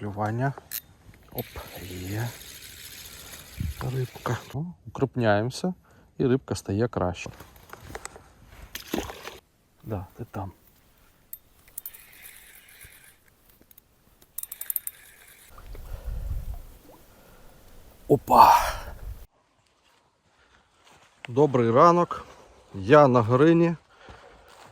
клювання. Оп, є. Рибка. Ну, укрупняємося і рибка стає краще. Да, ти там. Опа! Добрий ранок. Я на Горині.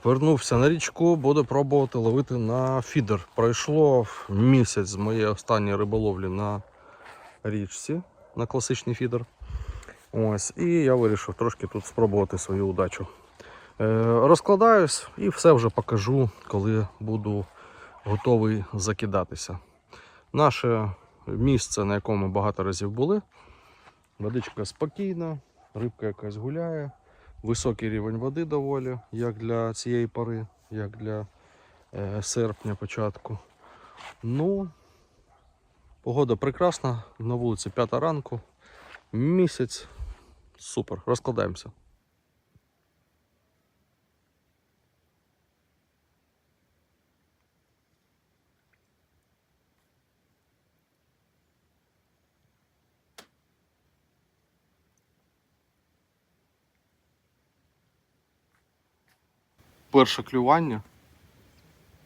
Вернувся на річку, буду пробувати ловити на фідер. Пройшло місяць з моєї останньої риболовлі на річці на класичний фідер. Ось, і я вирішив трошки тут спробувати свою удачу. Е, розкладаюсь і все вже покажу, коли буду готовий закидатися. Наше місце, на якому багато разів були. Водичка спокійна, рибка якась гуляє, високий рівень води доволі, як для цієї пори, як для е, серпня початку. Ну, погода прекрасна, на вулиці 5 ранку, місяць. Супер, розкладаємося. Перше клювання.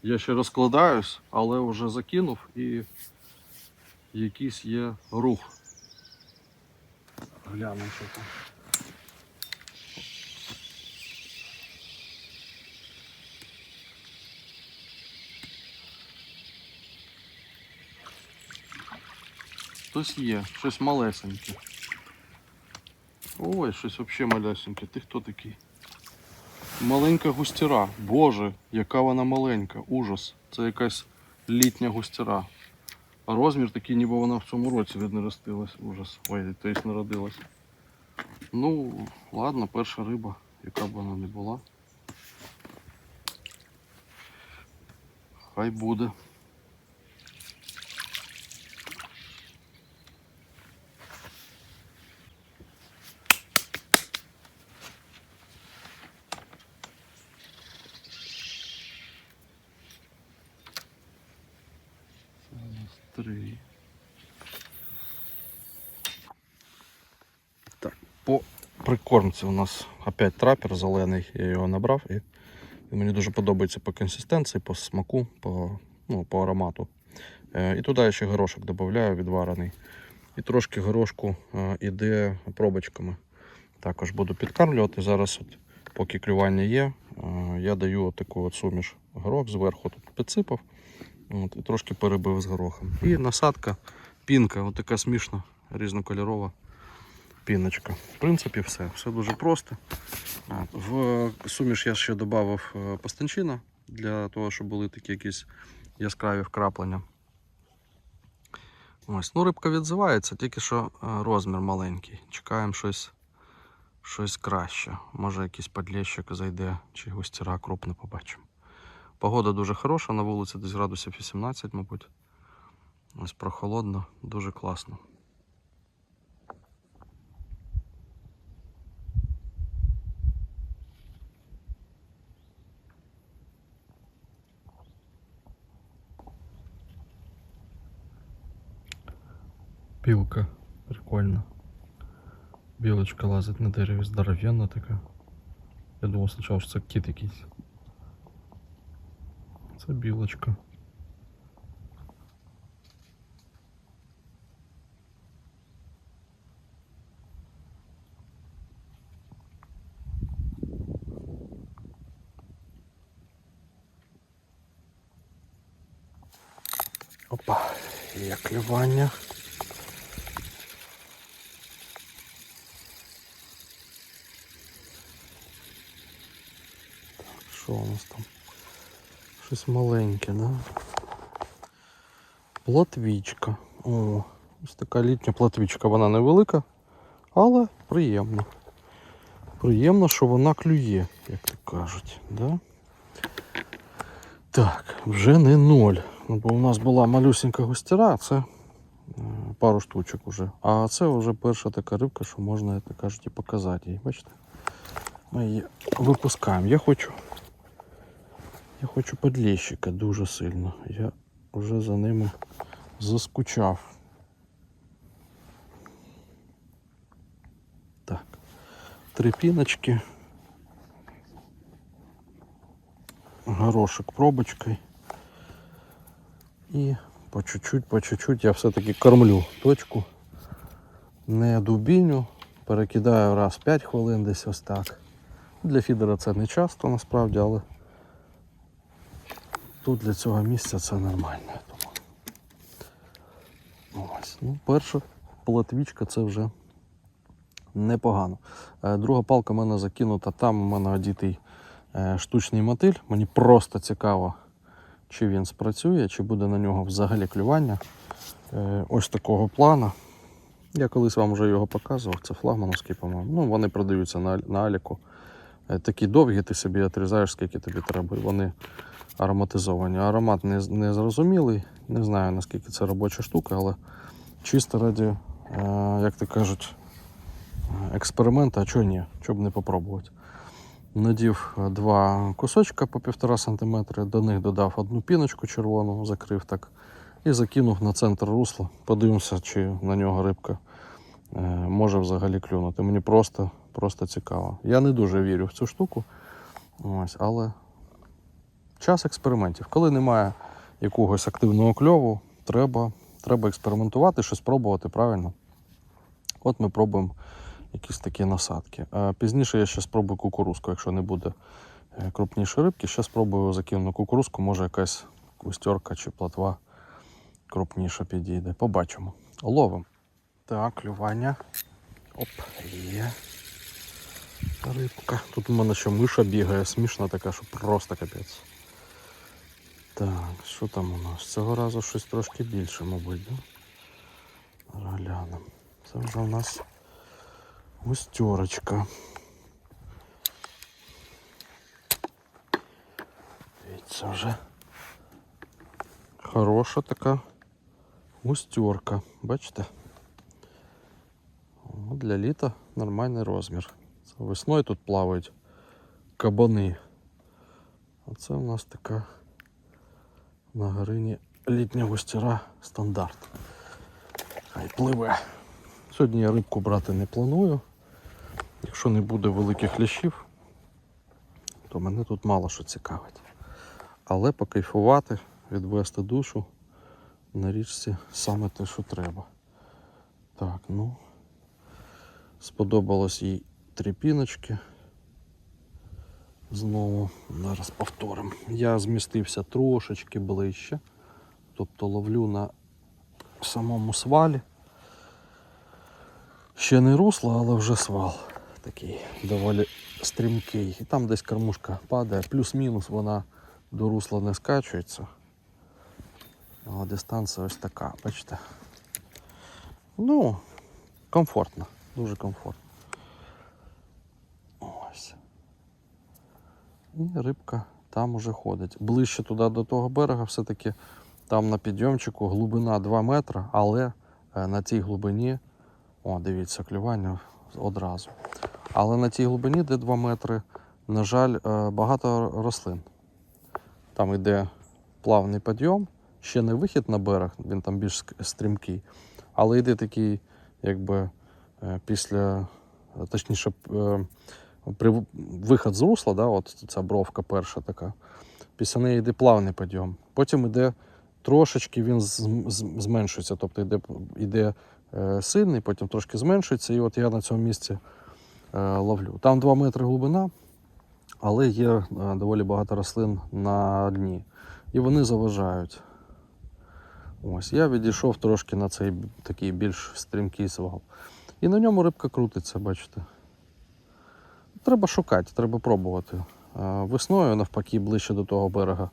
Я ще розкладаюсь, але вже закинув і якийсь є рух. Глянемо, що там. Хтось є, щось малесеньке. Ой, щось взагалі малесеньке. Ти хто такий? Маленька густіра. Боже, яка вона маленька. Ужас. Це якась літня густіра. А розмір такий, ніби вона в цьому році видно ростилась. Ужас. Ой, тобто народилась. Ну, ладно, перша риба, яка б вона не була. Хай буде. Зараз три. Так, по прикормці у нас опять трапер зелений, я його набрав і мені дуже подобається по консистенції, по смаку, по, ну, по аромату. Е, і туди ще горошок додаю відварений. І трошки горошку е, іде пробочками. Також буду підкармлювати. Зараз, от, поки клювання є, е, я даю от таку от суміш горох зверху тут підсипав. От, і трошки перебив з горохом. І насадка, пінка, от така смішна, різнокольорова піночка. В принципі, все. Все дуже просто. В суміш я ще додав е, пастанчина для того, щоб були такі якісь яскраві вкраплення. Ось, ну рибка відзивається, тільки що е, розмір маленький. Чекаємо щось, щось краще. Може якийсь подлещик зайде, чи густіра крупно побачимо. Погода дуже хороша, на вулиці десь градусів 18, мабуть. Ось прохолодно, дуже класно. Білка, прикольно. Білочка лазить на дереві, здоровенна така. Я думав спочатку, що це кіт якийсь. Це білочка. Опа, є клювання. Що у нас там? Щось маленьке, да? Платвічка. О, ось така літня платвічка. Вона невелика, але приємна. Приємно, що вона клює, як то кажуть. Да? Так, вже не ноль. Ну, Бо у нас була малюсенька густіра, це е, пару штучок уже. А це вже перша така рибка, що можна, як то кажуть, і показати її. Бачите? Ми її випускаємо. Я хочу. Я хочу подлещика дуже сильно. Я вже за ними заскучав. Так. Три піночки. Горошек пробочкой. І по чуть-чуть, по чуть-чуть я все-таки кормлю точку. Не дубіню, перекидаю раз в 5 хвилин десь ось так. Для фідера це не часто насправді, але тут для цього місця це нормально. Ось. Ну, перша платвічка це вже непогано. Е, Друга палка в мене закинута, там у мене одітий е, штучний мотиль. Мені просто цікаво, чи він спрацює, чи буде на нього взагалі клювання. Е, Ось такого плана. Я колись вам вже його показував, це флагмановський, по-моєму. Ну, вони продаються на, на Аліку. Такі довгі, ти собі отрізаєш, скільки тобі треба, і вони ароматизовані. Аромат не, не зрозумілий, не знаю наскільки це робоча штука, але чисто раді, е, як то кажуть, е, експерименту, а чого ні, чого б не попробувати. Надів е, два кусочка по 1,5 см, до них додав одну піночку червону, закрив так і закинув на центр русла. Подивимося, чи на нього рибка е, може взагалі клюнути. Мені просто, просто цікаво. Я не дуже вірю в цю штуку, ось, але час експериментів. Коли немає якогось активного кльову, треба, треба експериментувати, щось пробувати правильно. От ми пробуємо якісь такі насадки. А пізніше я ще спробую кукурузку, якщо не буде е, крупнішої рибки, ще спробую закину кукурузку, може якась кустерка чи платва крупніша підійде. Побачимо. Ловимо. Так, клювання. Оп, є. Рибка. Тут у мене ще миша бігає, смішна така, що просто капець. Так, що там у нас? Цього разу щось трошки більше, мабуть, да? Зараз глянемо. Це вже у нас густерочка. Дивіться вже. Хороша така густерка. Бачите? О, Для літа нормальний розмір. Це весною тут плавають кабани. А це у нас така на горині літня густера стандарт. Хай пливе. Сьогодні я рибку брати не планую. Якщо не буде великих лящів, то мене тут мало що цікавить. Але покайфувати, відвести душу на річці саме те, що треба. Так, ну сподобалось їй три піночки. Знову зараз повторимо. Я змістився трошечки ближче, тобто ловлю на самому свалі. Ще не русло, але вже свал такий доволі стрімкий. І там десь кормушка падає, плюс-мінус вона до русла не скачується. А дистанція ось така, бачите? Ну, комфортно, дуже комфортно. І рибка там уже ходить. Ближче туди до того берега, все-таки там на підйомчику глибина 2 метри, але е, на цій глибині, о, дивіться, клювання одразу. Але на тій глибині, де 2 метри, на жаль, е, багато рослин. Там йде плавний підйом, ще не вихід на берег, він там більш стрімкий, але йде такий, якби е, після, точніше, при виход з русла, да, от ця бровка перша така. Після неї йде плавний підйом. Потім йде трошечки він зменшується, тобто йде, йде е, сильний, потім трошки зменшується. І от я на цьому місці е, ловлю. Там 2 метри глибина, але є е, доволі багато рослин на дні. І вони заважають. Ось, я відійшов трошки на цей такий більш стрімкий свал. І на ньому рибка крутиться, бачите. Треба шукати, треба пробувати. Весною, навпаки, ближче до того берега.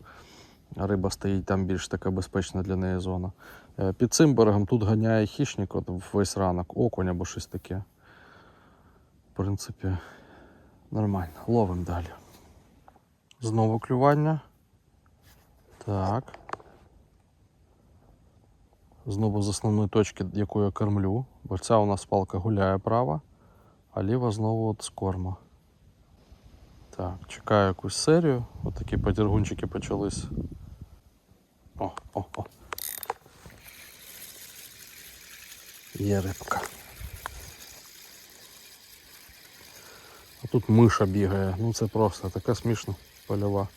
Риба стоїть там більш така безпечна для неї зона. Е, Під цим берегом тут ганяє хищник от весь ранок, окунь або щось таке. В принципі, нормально. Ловимо далі. Знову клювання. Так. Знову з основної точки, яку я кормлю. Бо ця у нас палка гуляє права, а ліва знову от з корма. Так, чекаю якусь серію. От такі подіргунчики почались. О, о, о. Є рибка. А тут миша бігає. Ну це просто така смішна польова.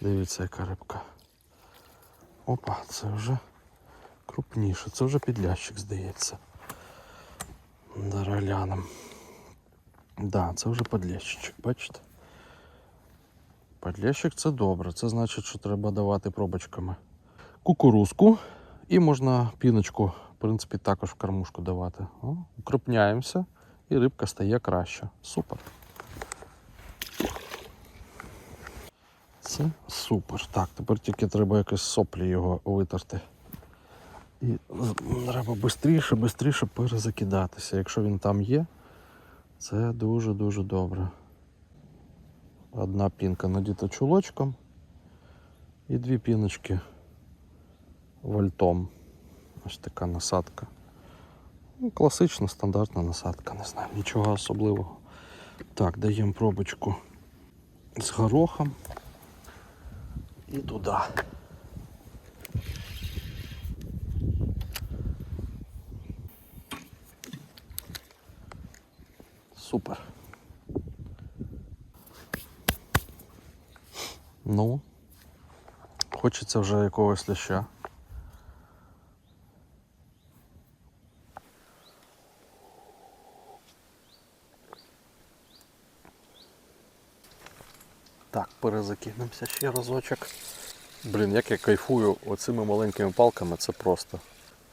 Дивіться, яка рибка. Опа, це вже крупніше. Це вже підлящик, здається. Глянемо. Да, це вже підлящичок, бачите? Підлящик це добре. Це значить, що треба давати пробочками. Кукурузку і можна піночку, в принципі, також в кормушку давати. О, укрупняємося і рибка стає краще. Супер. Це супер. Так, тепер тільки треба якось соплі його витерти. І треба швидше, швидше перезакидатися. Якщо він там є, це дуже-дуже добре. Одна пінка надіта чулочком і дві піночки вольтом. Ось така насадка. Ну, класична стандартна насадка, не знаю, нічого особливого. Так, даємо пробочку з горохом і туди. Супер. Ну, хочеться вже якогось ляща. Так, перезакинемося ще разочок. Блін, як я кайфую оцими маленькими палками, це просто.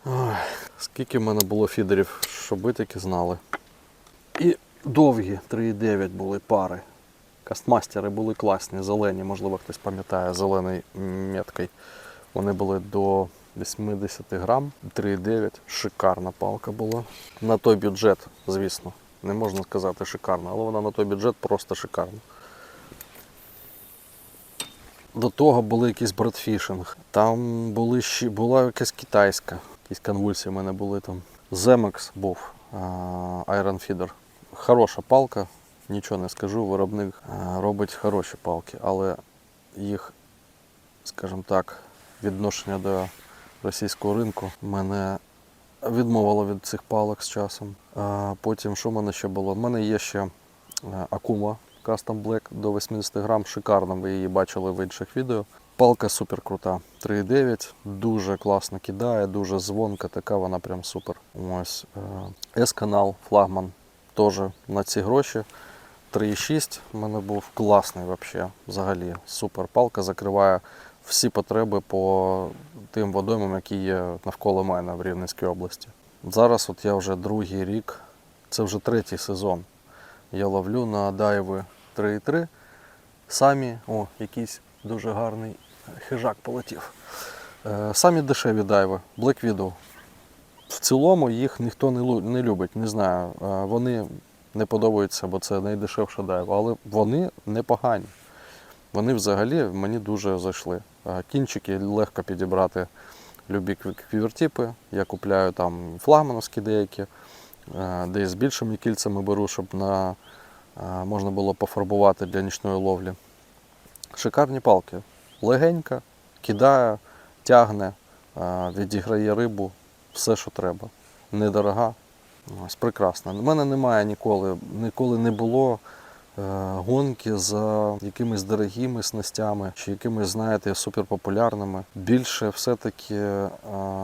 Ой, скільки в мене було фідерів, щоб ви таки знали. І довгі 3,9 були пари. Кастмастери були класні, зелені, можливо, хтось пам'ятає, зелений меткий. Вони були до 80 грам, 3,9. Шикарна палка була. На той бюджет, звісно. Не можна сказати шикарна, але вона на той бюджет просто шикарна. До того були якісь братфішинг. Там були ще, була якась китайська, якісь конвульсії в мене були там. Земекс був Iron Feeder. Хороша палка, нічого не скажу. Виробник робить хороші палки, але їх, скажімо так, відношення до російського ринку мене відмовило від цих палок з часом. Потім, що в мене ще було? У мене є ще е, Акума Custom Black до 80 грам. Шикарна, ви її бачили в інших відео. Палка супер крута. 3,9, дуже класно кидає, дуже звонка, така вона прям супер. Ось е, S-канал, флагман теж на ці гроші. 3,6 в мене був класний взагалі. Взагалі супер палка закриває всі потреби по тим водоймам, які є навколо мене в Рівненській області. Зараз от я вже другий рік, це вже третій сезон. Я ловлю на дайви 3,3. Самі, о, якийсь дуже гарний хижак полетів. Е, Самі дешеві дайви, Black Widow. В цілому їх ніхто не, любить, не знаю. Е, Вони не подобаються, бо це найдешевша дайва, але вони непогані. Вони взагалі мені дуже зайшли. Кінчики легко підібрати любі квівертіпи. Я купляю там флагмановські деякі, десь з більшими кільцями беру, щоб на, можна було пофарбувати для нічної ловлі. Шикарні палки. Легенька, кидає, тягне, відіграє рибу, все, що треба. Недорога. Ось прекрасно. У мене немає ніколи, ніколи не було е, гонки за якимись дорогими снастями чи якимись, знаєте, суперпопулярними. Більше все-таки е,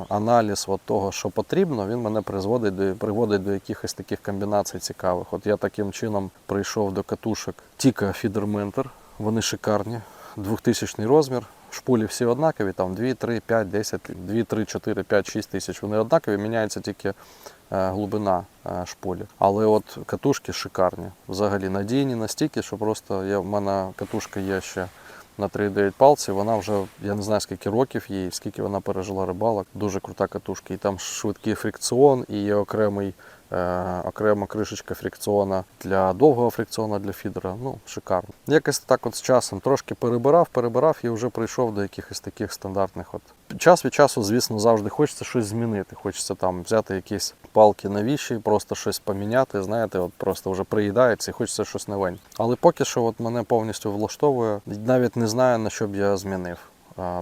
аналіз от того, що потрібно, він мене призводить до, приводить до якихось таких комбінацій цікавих. От я таким чином прийшов до катушок Тіка Фідерментер. Вони шикарні. 2000 розмір. Шпулі всі однакові, там 2, 3, 5, 10, 2, 3, 4, 5, 6 тисяч. Вони однакові, міняється тільки е, глибина е, шпулі. Але от катушки шикарні. Взагалі надійні настільки, що просто я, в мене катушка є ще на 3,9 палці. Вона вже, я не знаю скільки років їй, скільки вона пережила рибалок. Дуже крута катушка. І там швидкий фрикціон, і є окремий. Е, окрема кришечка фрикціона для довгого фрикціона для фідера. Ну, шикарно. Якось так от з часом трошки перебирав, перебирав і вже прийшов до якихось таких стандартних. От. Час від часу, звісно, завжди хочеться щось змінити. Хочеться там взяти якісь палки новіші, просто щось поміняти. Знаєте, от просто вже приїдається і хочеться щось новеньке. Але поки що от мене повністю влаштовує. Навіть не знаю, на що б я змінив.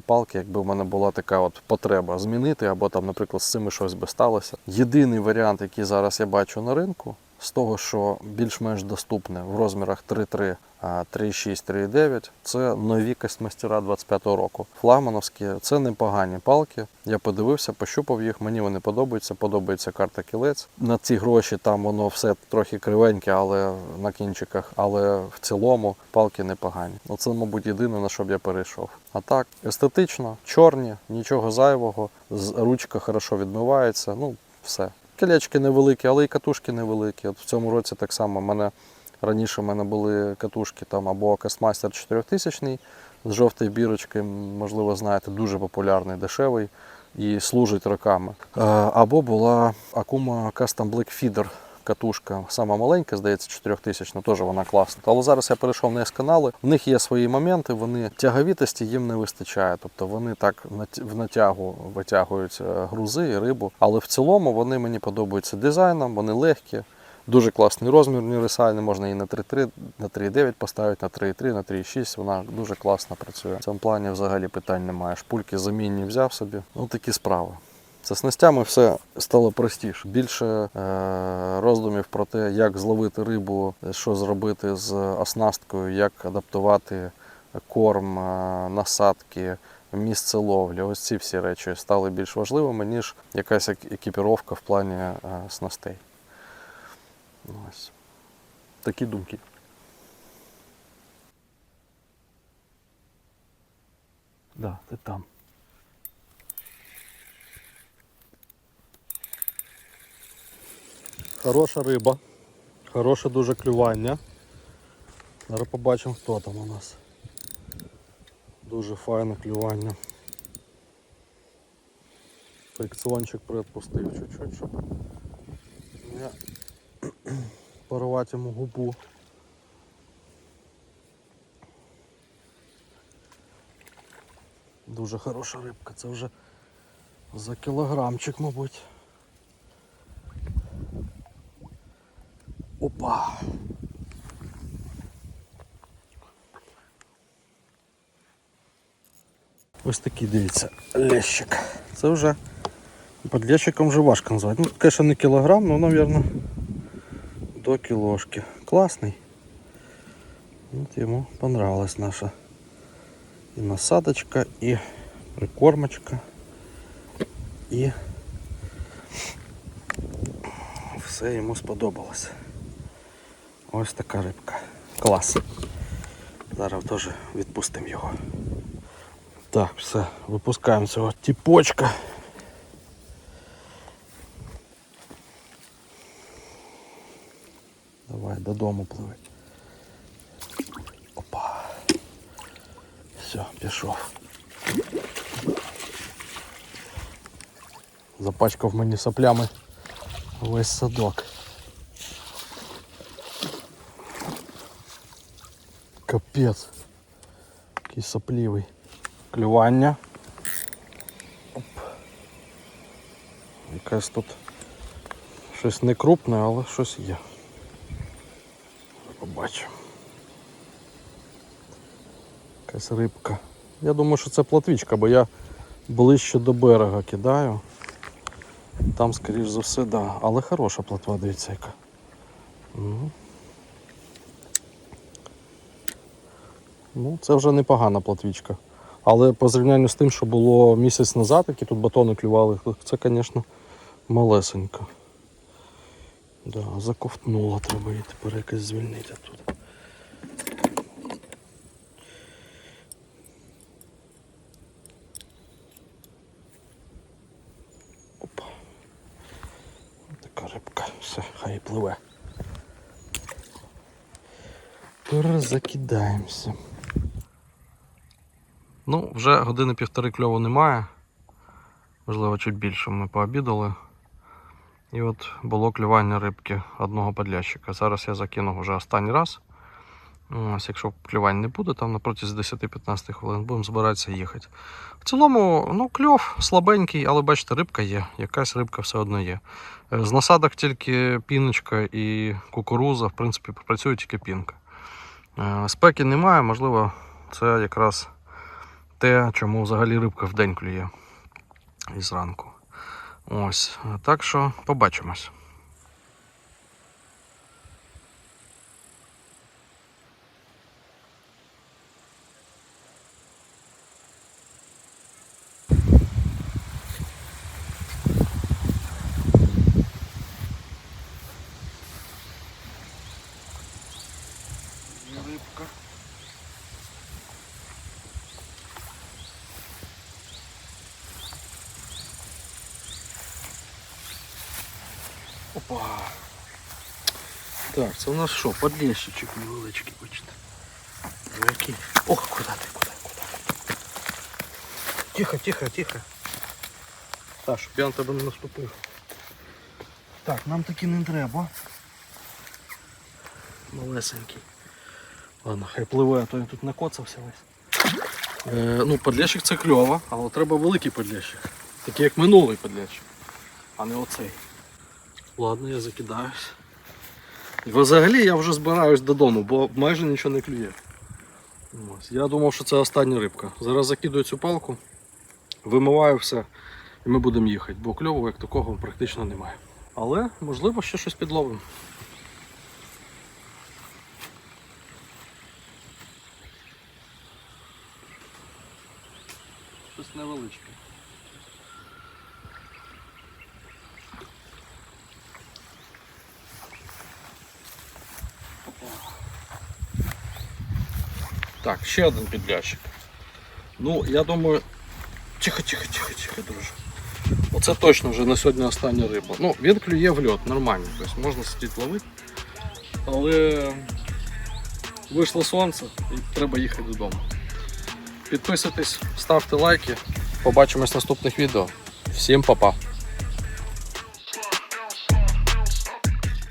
Палки, якби в мене була така от потреба змінити, або там, наприклад, з цими щось би сталося. Єдиний варіант, який зараз я бачу на ринку, з того, що більш-менш доступне в розмірах 3.3, а, 3.6, 3.9, це нові костмастера 25-го року. Флагмановські, це непогані палки. Я подивився, пощупав їх, мені вони подобаються, подобається карта кілець. На ці гроші там воно все трохи кривеньке, але на кінчиках, але в цілому палки непогані. Ну це, мабуть, єдине, на що б я перейшов. А так, естетично, чорні, нічого зайвого, ручка хорошо відмивається, ну все. Колечки невеликі, але і катушки невеликі. От в цьому році так само мене раніше в мене були катушки там або Кастмастер 4000 з жовтої бірочки, можливо, знаєте, дуже популярний, дешевий і служить роками. Е, Або була Акума Custom Black Feeder катушка, сама маленька, здається, 4000, теж вона класна. Але зараз я перейшов на S-канали. В них є свої моменти, вони тяговітості їм не вистачає. Тобто вони так в натягу витягують е, грузи і рибу. Але в цілому вони мені подобаються дизайном, вони легкі. Дуже класний розмір універсальний, можна її на 3.3, на 3.9 поставити, на 3.3, на 3.6. Вона дуже класно працює. В цьому плані взагалі питань немає. Шпульки замінні взяв собі. Ну такі справи. З снастями все стало простіше. Більше е, роздумів про те, як зловити рибу, що зробити з оснасткою, як адаптувати корм, е, насадки, місце ловлі. Ось ці всі речі стали більш важливими, ніж якась екіпіровка в плані е, снастей. Ось. Такі думки. Да, ти там. Хороша риба, хороше дуже клювання. Зараз побачимо, хто там у нас. Дуже файне клювання. Фрикціончик приотпустив чуть-чуть, щоб не порвати йому губу. Дуже хороша рибка, це вже за кілограмчик, мабуть. Опа! Ось такий, дивіться, лещик. Це вже під лещиком вже важко назвати. Ну, звісно, не кілограм, але, мабуть, до кілошки. Класний. От йому понравилась наша і насадочка, і прикормочка, і все йому сподобалось. Ось така рибка. Клас. Зараз теж відпустимо його. Так, все, випускаємо цього тіпочка. Давай додому пливи. Опа. Все, пішов. Запачкав мені соплями весь садок. Капець. Який соплівий. Клювання. Оп. Якась тут щось не крупне, але щось є. Побачимо. Якась рибка. Я думаю, що це платвічка, бо я ближче до берега кидаю. Там, скоріш за все, да. Але хороша платва, дивіться яка. Ну. Ну, це вже непогана платвічка. Але по зрівнянню з тим, що було місяць назад, які тут батони клювали, це, звісно, малесенько. Да, заковтнула, треба її тепер якось звільнити тут. Опа. Така рибка. Все, хай пливе. Перезакидаємося. Ну, вже години півтори кльову немає. Можливо, чуть більше ми пообідали. І от було клювання рибки одного подлящика. Зараз я закинув вже останній раз. Ось, якщо клювань не буде, там протязі 10-15 хвилин будемо збиратися їхати. В цілому, ну, кльов слабенький, але бачите, рибка є. Якась рибка все одно є. Е, З насадок тільки піночка і кукуруза, в принципі, працює тільки пінка. Е, Спеки немає, можливо, це якраз те, чому взагалі рибка в день клює і зранку. Ось. Так що побачимось. Рибка. Опа. Так, це у нас що, подлещичок невеличкий, бачите. Ну? Ох, куди ти, куди, куди? Тихо, тихо, тихо. Так, щоб я на тебе не наступив. Так, нам таки не треба. Малесенький. Ладно, хай пливе, а то я тут накоцався весь. Е, ну, подлещик це кльово, але треба великий подлещик. Такий як минулий подлещик, а не оцей. Ладно, я закидаюсь. Взагалі я вже збираюсь додому, бо майже нічого не клює. Ось. Я думав, що це остання рибка. Зараз закидую цю палку, вимиваю все і ми будемо їхати, бо кльову як такого практично немає. Але можливо ще щось підловимо. Щось невеличке. Так, ще один підлящик. Ну, я думаю. Тихо, тихо, тихо, тихо, друже. Оце точно вже на сьогодні остання риба. Ну, він клює в льот, нормально. Тобто можна сидіти ловити. Але вийшло сонце і треба їхати додому. Підписуйтесь, ставте лайки. Побачимось в наступних відео. Всім па-па!